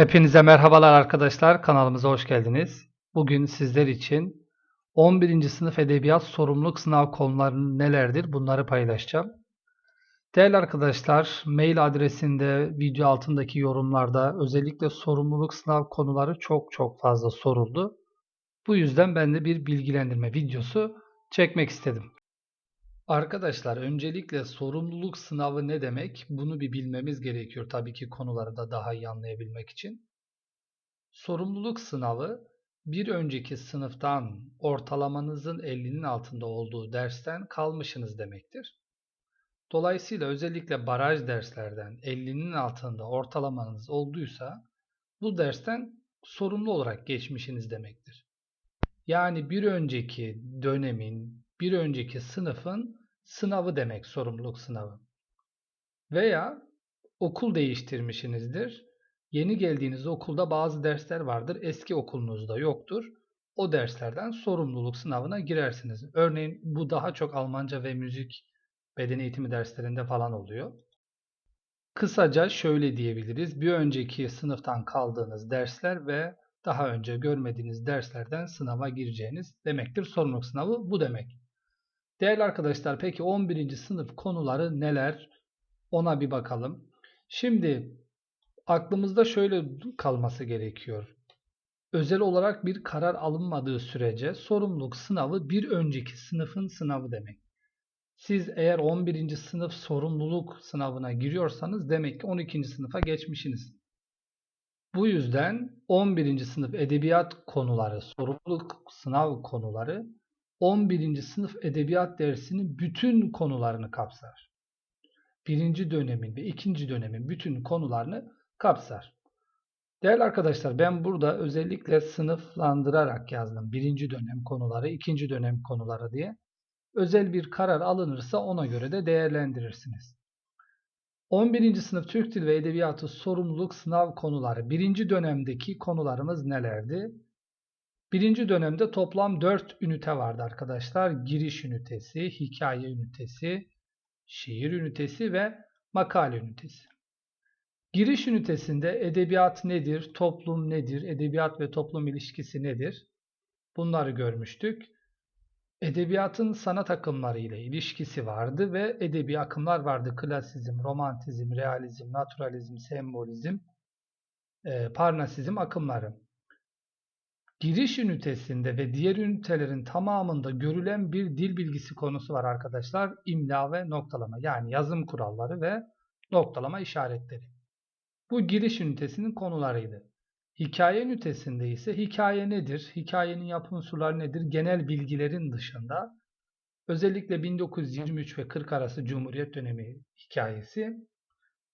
Hepinize merhabalar arkadaşlar. Kanalımıza hoş geldiniz. Bugün sizler için 11. sınıf edebiyat sorumluluk sınav konuları nelerdir bunları paylaşacağım. Değerli arkadaşlar, mail adresinde, video altındaki yorumlarda özellikle sorumluluk sınav konuları çok çok fazla soruldu. Bu yüzden ben de bir bilgilendirme videosu çekmek istedim. Arkadaşlar öncelikle sorumluluk sınavı ne demek? Bunu bir bilmemiz gerekiyor tabii ki konuları da daha iyi anlayabilmek için. Sorumluluk sınavı bir önceki sınıftan ortalamanızın 50'nin altında olduğu dersten kalmışsınız demektir. Dolayısıyla özellikle baraj derslerden 50'nin altında ortalamanız olduysa bu dersten sorumlu olarak geçmişsiniz demektir. Yani bir önceki dönemin, bir önceki sınıfın sınavı demek sorumluluk sınavı. Veya okul değiştirmişsinizdir. Yeni geldiğiniz okulda bazı dersler vardır. Eski okulunuzda yoktur. O derslerden sorumluluk sınavına girersiniz. Örneğin bu daha çok Almanca ve müzik beden eğitimi derslerinde falan oluyor. Kısaca şöyle diyebiliriz. Bir önceki sınıftan kaldığınız dersler ve daha önce görmediğiniz derslerden sınava gireceğiniz demektir. Sorumluluk sınavı bu demek. Değerli arkadaşlar peki 11. sınıf konuları neler? Ona bir bakalım. Şimdi aklımızda şöyle kalması gerekiyor. Özel olarak bir karar alınmadığı sürece sorumluluk sınavı bir önceki sınıfın sınavı demek. Siz eğer 11. sınıf sorumluluk sınavına giriyorsanız demek ki 12. sınıfa geçmişsiniz. Bu yüzden 11. sınıf edebiyat konuları, sorumluluk sınav konuları 11. sınıf edebiyat dersinin bütün konularını kapsar. Birinci dönemin ve ikinci dönemin bütün konularını kapsar. Değerli arkadaşlar ben burada özellikle sınıflandırarak yazdım. Birinci dönem konuları, ikinci dönem konuları diye. Özel bir karar alınırsa ona göre de değerlendirirsiniz. 11. sınıf Türk Dil ve Edebiyatı sorumluluk sınav konuları. Birinci dönemdeki konularımız nelerdi? Birinci dönemde toplam 4 ünite vardı arkadaşlar. Giriş ünitesi, hikaye ünitesi, şiir ünitesi ve makale ünitesi. Giriş ünitesinde edebiyat nedir, toplum nedir, edebiyat ve toplum ilişkisi nedir? Bunları görmüştük. Edebiyatın sanat akımları ile ilişkisi vardı ve edebi akımlar vardı. Klasizm, romantizm, realizm, naturalizm, sembolizm, e, parnasizm akımları. Giriş ünitesinde ve diğer ünitelerin tamamında görülen bir dil bilgisi konusu var arkadaşlar. İmla ve noktalama yani yazım kuralları ve noktalama işaretleri. Bu giriş ünitesinin konularıydı. Hikaye ünitesinde ise hikaye nedir, hikayenin yapı unsurları nedir, genel bilgilerin dışında özellikle 1923 ve 40 arası Cumhuriyet dönemi hikayesi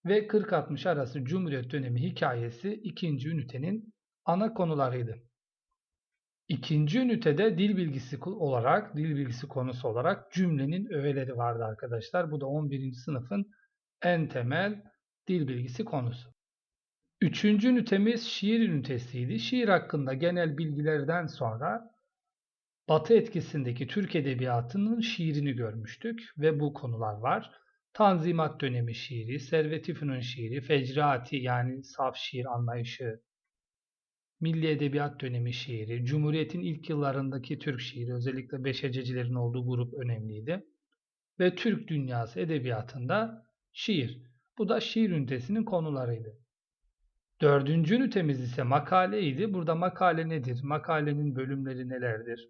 ve 40-60 arası Cumhuriyet dönemi hikayesi ikinci ünitenin ana konularıydı. İkinci ünitede dil bilgisi olarak, dil bilgisi konusu olarak cümlenin öğeleri vardı arkadaşlar. Bu da 11. sınıfın en temel dil bilgisi konusu. Üçüncü ünitemiz şiir ünitesiydi. Şiir hakkında genel bilgilerden sonra Batı etkisindeki Türk Edebiyatı'nın şiirini görmüştük ve bu konular var. Tanzimat dönemi şiiri, Servet-i Fünun şiiri, Fecraati yani saf şiir anlayışı, Milli Edebiyat dönemi şiiri, Cumhuriyet'in ilk yıllarındaki Türk şiiri, özellikle beşececilerin olduğu grup önemliydi. Ve Türk dünyası edebiyatında şiir. Bu da şiir ünitesinin konularıydı. Dördüncü ünitemiz ise makaleydi. Burada makale nedir? Makalenin bölümleri nelerdir?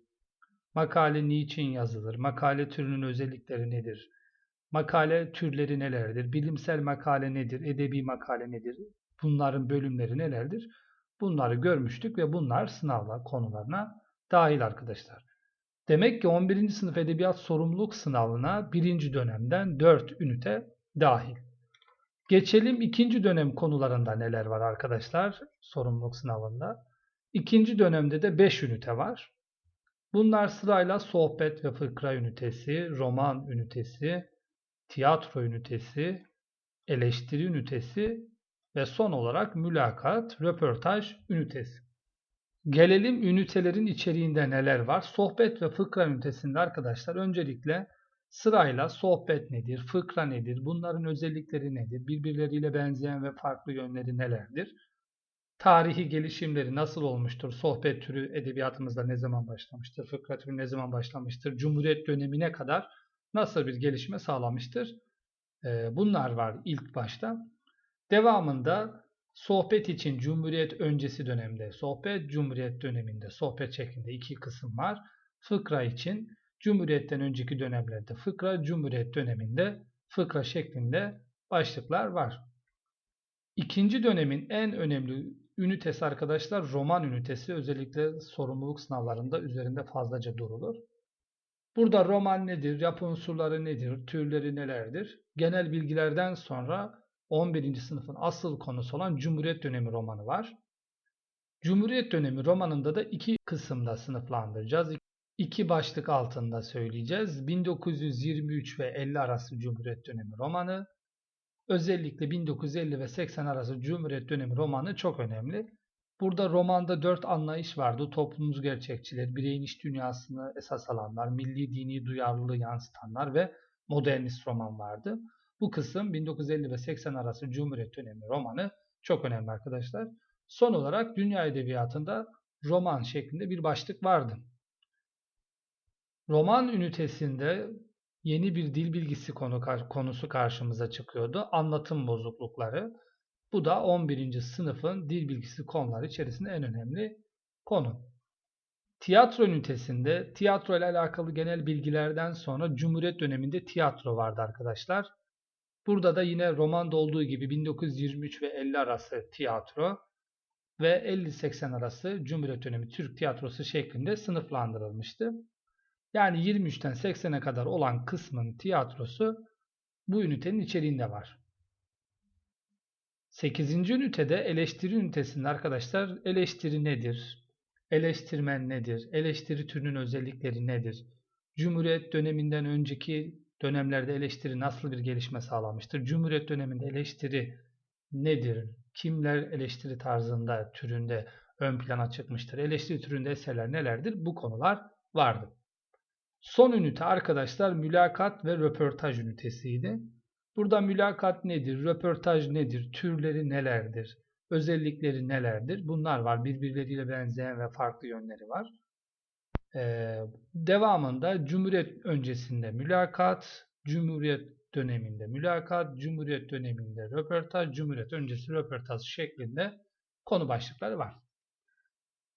Makale niçin yazılır? Makale türünün özellikleri nedir? Makale türleri nelerdir? Bilimsel makale nedir? Edebi makale nedir? Bunların bölümleri nelerdir? Bunları görmüştük ve bunlar sınavlar konularına dahil arkadaşlar. Demek ki 11. sınıf edebiyat sorumluluk sınavına birinci dönemden 4 ünite dahil. Geçelim ikinci dönem konularında neler var arkadaşlar sorumluluk sınavında. İkinci dönemde de 5 ünite var. Bunlar sırayla sohbet ve fıkra ünitesi, roman ünitesi, tiyatro ünitesi, eleştiri ünitesi ve son olarak mülakat, röportaj ünitesi. Gelelim ünitelerin içeriğinde neler var? Sohbet ve fıkra ünitesinde arkadaşlar öncelikle sırayla sohbet nedir, fıkra nedir, bunların özellikleri nedir, birbirleriyle benzeyen ve farklı yönleri nelerdir? tarihi gelişimleri nasıl olmuştur? Sohbet türü edebiyatımızda ne zaman başlamıştır? Fıkra türü ne zaman başlamıştır? Cumhuriyet dönemine kadar nasıl bir gelişme sağlamıştır? Bunlar var ilk başta. Devamında sohbet için Cumhuriyet öncesi dönemde, sohbet Cumhuriyet döneminde, sohbet şeklinde iki kısım var. Fıkra için Cumhuriyet'ten önceki dönemlerde fıkra, Cumhuriyet döneminde fıkra şeklinde başlıklar var. İkinci dönemin en önemli ünitesi arkadaşlar roman ünitesi. Özellikle sorumluluk sınavlarında üzerinde fazlaca durulur. Burada roman nedir, yapı unsurları nedir, türleri nelerdir? Genel bilgilerden sonra 11. sınıfın asıl konusu olan Cumhuriyet dönemi romanı var. Cumhuriyet dönemi romanında da iki kısımda sınıflandıracağız. İki başlık altında söyleyeceğiz. 1923 ve 50 arası Cumhuriyet dönemi romanı. Özellikle 1950 ve 80 arası Cumhuriyet dönemi romanı çok önemli. Burada romanda dört anlayış vardı. Toplumumuz gerçekçiler, bireyin iş dünyasını esas alanlar, milli dini duyarlılığı yansıtanlar ve modernist roman vardı. Bu kısım 1950 ve 80 arası Cumhuriyet dönemi romanı çok önemli arkadaşlar. Son olarak dünya edebiyatında roman şeklinde bir başlık vardı. Roman ünitesinde yeni bir dil bilgisi konu, konusu karşımıza çıkıyordu. Anlatım bozuklukları. Bu da 11. sınıfın dil bilgisi konuları içerisinde en önemli konu. Tiyatro ünitesinde tiyatro ile alakalı genel bilgilerden sonra Cumhuriyet döneminde tiyatro vardı arkadaşlar. Burada da yine romanda olduğu gibi 1923 ve 50 arası tiyatro ve 50-80 arası Cumhuriyet dönemi Türk tiyatrosu şeklinde sınıflandırılmıştı. Yani 23'ten 80'e kadar olan kısmın tiyatrosu bu ünitenin içeriğinde var. 8. ünitede eleştiri ünitesinde arkadaşlar eleştiri nedir? Eleştirmen nedir? Eleştiri türünün özellikleri nedir? Cumhuriyet döneminden önceki dönemlerde eleştiri nasıl bir gelişme sağlamıştır? Cumhuriyet döneminde eleştiri nedir? Kimler eleştiri tarzında, türünde ön plana çıkmıştır? Eleştiri türünde eserler nelerdir? Bu konular vardı. Son ünite arkadaşlar mülakat ve röportaj ünitesiydi. Burada mülakat nedir, röportaj nedir, türleri nelerdir, özellikleri nelerdir? Bunlar var. Birbirleriyle benzeyen ve farklı yönleri var. Ee, devamında Cumhuriyet öncesinde mülakat, Cumhuriyet döneminde mülakat, Cumhuriyet döneminde röportaj, Cumhuriyet öncesi röportaj şeklinde konu başlıkları var.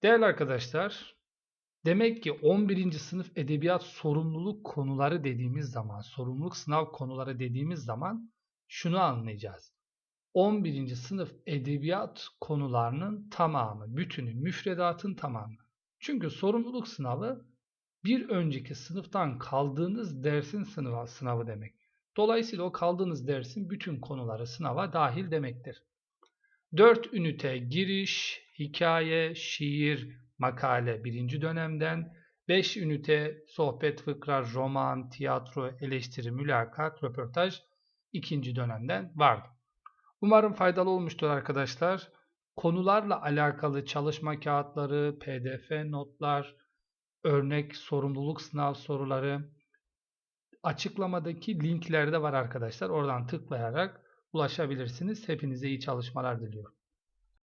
Değerli arkadaşlar, demek ki 11. sınıf edebiyat sorumluluk konuları dediğimiz zaman, sorumluluk sınav konuları dediğimiz zaman şunu anlayacağız. 11. sınıf edebiyat konularının tamamı, bütünü, müfredatın tamamı. Çünkü sorumluluk sınavı bir önceki sınıftan kaldığınız dersin sınavı, sınavı demek. Dolayısıyla o kaldığınız dersin bütün konuları sınava dahil demektir. 4 ünite giriş, hikaye, şiir, makale birinci dönemden, 5 ünite sohbet, fıkra, roman, tiyatro, eleştiri, mülakat, röportaj ikinci dönemden vardı. Umarım faydalı olmuştur arkadaşlar. Konularla alakalı çalışma kağıtları, pdf notlar, örnek sorumluluk sınav soruları açıklamadaki linklerde var arkadaşlar. Oradan tıklayarak ulaşabilirsiniz. Hepinize iyi çalışmalar diliyorum.